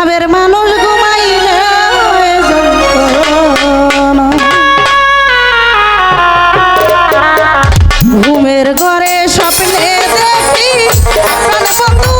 ভাবের মানুষ ঘুমাইলে ঘুমের ঘরে স্বপ্নে দেখি বন্ধু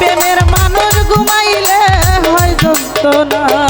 প্রেমের মানুষ ঘুমাইলে হয় যন্ত্রণা।